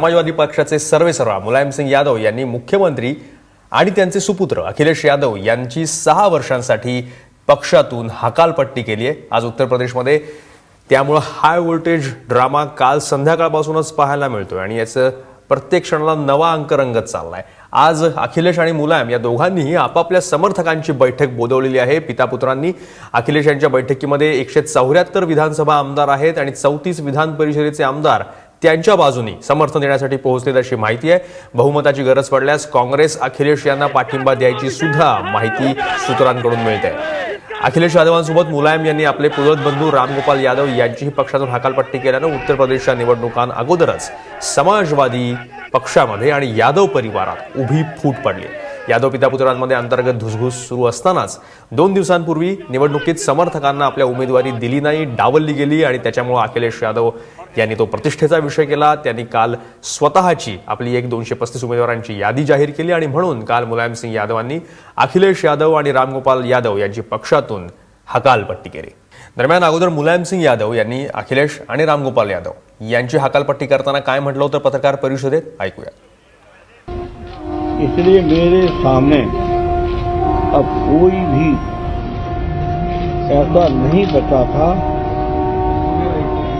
समाजवादी पक्षाचे सर्वेसर्वा मुलायमसिंग यादव यांनी मुख्यमंत्री आणि त्यांचे सुपुत्र अखिलेश यादव यांची सहा वर्षांसाठी पक्षातून हकालपट्टी केली आहे. आज उत्तर प्रदेशमध्ये त्यामुळं हाय व्होल्टेज ड्रामा काल संध्याकाळपासूनच पाहायला मिळतोय आणि याचं प्रत्येक क्षणाला नवा अंक रंगत चाललाय. आज अखिलेश आणि मुलायम या दोघांनीही आपापल्या समर्थकांची बैठक बोलवलेली आहे. पितापुत्रांनी अखिलेश यांच्या बैठकीमध्ये एकशे चौऱ्याहत्तर विधानसभा आमदार आहेत आणि चौतीस विधान परिषदेचे आमदार त्यांच्या बाजूनी समर्थन देण्यासाठी पोहोचलेत अशी माहिती आहे. बहुमताची गरज पडल्यास काँग्रेस अखिलेश यांना पाठिंबा द्यायची सुद्धा माहिती सूत्रांकडून मिळते. अखिलेश यादवांसोबत मुलायम यांनी आपले पुरत बंधू रामगोपाल यादव यांचीही पक्षातून हकालपट्टी केल्यानं उत्तर प्रदेशच्या निवडणुकांअगोदरच समाजवादी पक्षामध्ये आणि यादव परिवारात उभी फूट पडली. यादव पितापुत्रांमध्ये अंतर्गत धुसघूस सुरू असतानाच दोन दिवसांपूर्वी निवडणुकीत समर्थकांना आपल्या उमेदवारी दिली नाही डावलली गेली आणि त्याच्यामुळे अखिलेश यादव यांनी तो प्रतिष्ठेचा विषय केला. त्यांनी काल स्वतःची आपली एक दोनशे पस्तीस उमेदवारांची यादी जाहीर केली आणि म्हणून काल मुलायमसिंग यादवांनी अखिलेश यादव आणि रामगोपाल यादव यांची पक्षातून हकालपट्टी केली. दरम्यान अगोदर मुलायमसिंग यादव यांनी अखिलेश आणि रामगोपाल यादव यांची हकालपट्टी करताना काय म्हटलं होतं पत्रकार परिषदेत? ऐकूया इसलिए मेरे सामने अब कोई भी ऐसा नहीं बचा था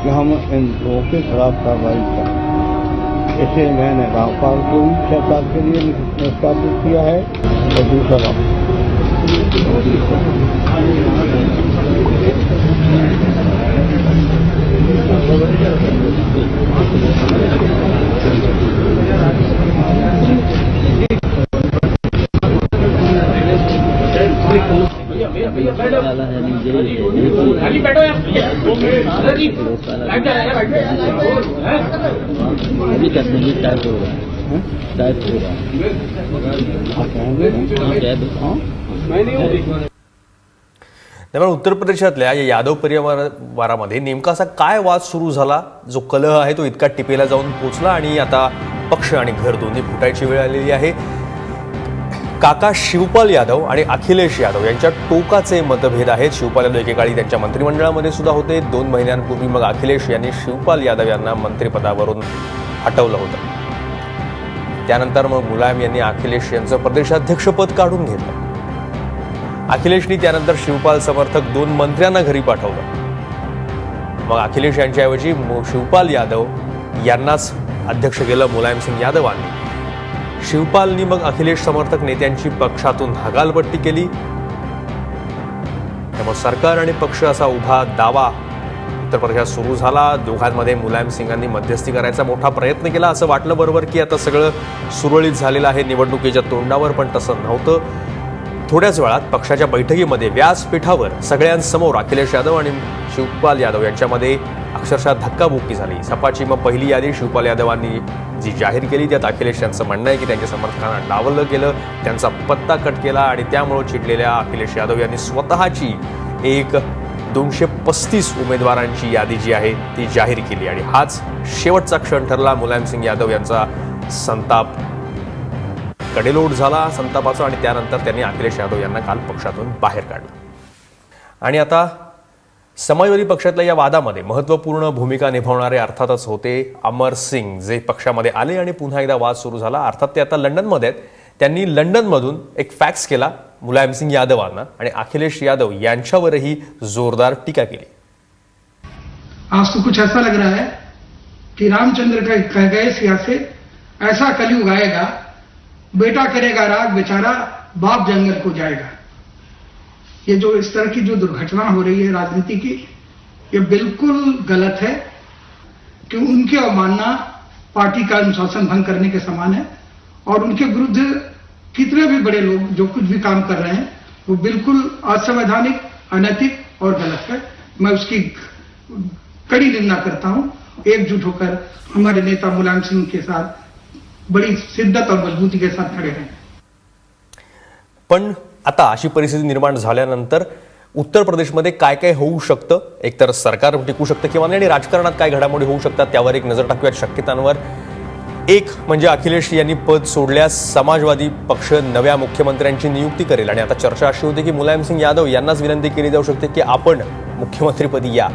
कि हम इन लोगों के खिलाफ कार्रवाई करें। इसलिए मैंने रामपाल को भी सरकार के लिए निष्कासित किया है और दूसरा त्यामुळे उत्तर प्रदेशातल्या या यादव परिवारामध्ये नेमका असा काय वाद सुरू झाला? जो कलह आहे तो इतका टिपेला जाऊन पोचला आणि आता पक्ष आणि घर दोन्ही फुटायची वेळ आलेली आहे. काका शिवपाल यादव आणि अखिलेश यादव यांच्या टोकाचे मतभेद आहेत. शिवपाल यादव एकेकाळी त्यांच्या मंत्रिमंडळामध्ये सुद्धा होते. दोन महिन्यांपूर्वी मग अखिलेश यांनी शिवपाल यादव यांना मंत्रिपदावरून हटवलं होतं. त्यानंतर मग मुलायम यांनी अखिलेश यांचं प्रदेशाध्यक्षपद काढून घेतलं. अखिलेशनी त्यानंतर शिवपाल समर्थक दोन मंत्र्यांना घरी पाठवलं. मग अखिलेश यांच्याऐवजी शिवपाल यादव यांनाच अध्यक्ष केलं मुलायमसिंग यादवांनी. शिवपालनी मग अखिलेश समर्थक नेत्यांची पक्षातून हगालपट्टी केली. त्यामुळे सरकार आणि पक्ष असा उभा दावा उत्तर प्रदेशात सुरू झाला. दोघांमध्ये मुलायम सिंगांनी मध्यस्थी करायचा मोठा प्रयत्न केला असं वाटलं बरोबर की आता सगळं सुरळीत झालेलं आहे. निवडणुकीच्या तोंडावर पण तसं नव्हतं. थोड्याच वेळात पक्षाच्या बैठकीमध्ये व्यासपीठावर सगळ्यांसमोर अखिलेश यादव आणि शिवपाल यादव यांच्यामध्ये अक्षरशः धक्काबुक्की झाली. सपाची मग पहिली यादी शिवपाल यादवांनी जी जाहीर केली त्यात अखिलेश यांचं म्हणणं आहे की त्यांच्या समर्थकांना डावलं गेलं त्यांचा पत्ता कट केला आणि त्यामुळं चिडलेल्या अखिलेश यादव यांनी स्वतःची एक दोनशे पस्तीस उमेदवारांची यादी जी आहे ती जाहीर केली. आणि हाच शेवटचा क्षण ठरला मुलायमसिंग यादव यांचा संताप. कडेलोट झाला संतापाचा आणि त्यानंतर त्यांनी अखिलेश यादव यांना काल पक्षातून बाहेर काढलं. आणि आता समाजवादी पक्षातल्या या वादामध्ये महत्त्वपूर्ण भूमिका निभावणारे अर्थातच होते अमर सिंग जे पक्षामध्ये आले आणि पुन्हा एकदा वाद सुरू झाला. अर्थात ते आता लंडनमध्ये आहेत. त्यांनी लंडनमधून एक फॅक्स केला मुलायम सिंग यादवांना आणि अखिलेश यादव यांच्यावरही जोरदार टीका केली. आज तो कुछ ऐसा लग रहा है कि रामचंद्र का कह गए सियासे ऐसा कलयुग आएगा बेटा करेगा राग बेचारा बाप जंगल को जाएगा। ये जो इस तरह की जो दुर्घटना हो रही है राजनीति की, ये बिल्कुल गलत है कि उनकी अवमानना पार्टी का अनुशासन भंग करने के समान है और उनके विरुद्ध कितने भी बड़े लोग जो कुछ भी काम कर रहे हैं, वो बिल्कुल असंवैधानिक, अनैतिक और गलत है। मैं उसकी कड़ी निंदा करता हूँ। एकजुट होकर हमारे नेता मुलायम सिंह के साथ बड़ी शिद्दत और मजबूती के साथ खड़े हैं। पण आता अशी परिस्थिती निर्माण झाल्यानंतर उत्तर प्रदेशमध्ये काय काय होऊ शकतं? एकतर सरकार टिकू शकतं किंवा नाही? आणि राजकारणात काय घडामोडी होऊ शकतात? त्यावर एक नजर टाकूयात. शक्यतांवर एक म्हणजे अखिलेश यांनी पद सोडल्यास समाजवादी पक्ष नव्या मुख्यमंत्र्यांची नियुक्ती करेल. आणि आता चर्चा अशी होती की मुलायम सिंग यादव यांनाच विनंती केली जाऊ शकते की आपण मुख्यमंत्रीपदी या.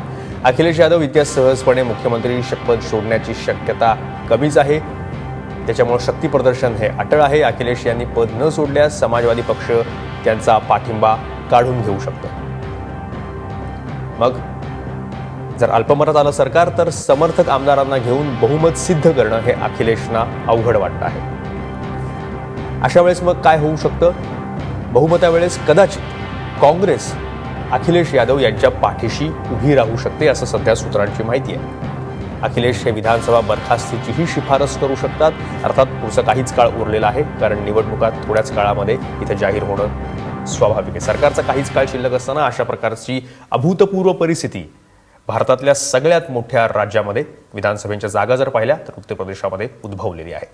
अखिलेश यादव इतक्या सहजपणे मुख्यमंत्री शपथ सोडण्याची शक्यता कमीच आहे. त्याच्यामुळे शक्ती प्रदर्शन हे अटळ आहे. अखिलेश यांनी पद न सोडल्यास समाजवादी पक्ष त्यांचा पाठिंबा काढून घेऊ शकतो. मग जर अल्पमतात आलं सरकार तर समर्थक आमदारांना घेऊन बहुमत सिद्ध करणं हे अखिलेशना अवघड वाटतं आहे. अशा वेळेस मग काय होऊ शकतं? बहुमतावेळेस कदाचित काँग्रेस अखिलेश यादव यांच्या पाठीशी उभी राहू शकते असं सध्या सूत्रांची माहिती आहे. अखिलेश हे विधानसभा बरखास्तीचीही शिफारस करू शकतात. अर्थात पुढचं काहीच काळ उरलेला आहे कारण निवडणुका थोड्याच काळामध्ये इथं जाहीर होणं स्वाभाविक आहे. सरकारचा काहीच काळ शिल्लक असताना अशा प्रकारची अभूतपूर्व परिस्थिती भारतातल्या सगळ्यात मोठ्या राज्यामध्ये विधानसभेच्या जागा जर पाहिल्या तर उत्तर प्रदेशामध्ये उद्भवलेली आहे.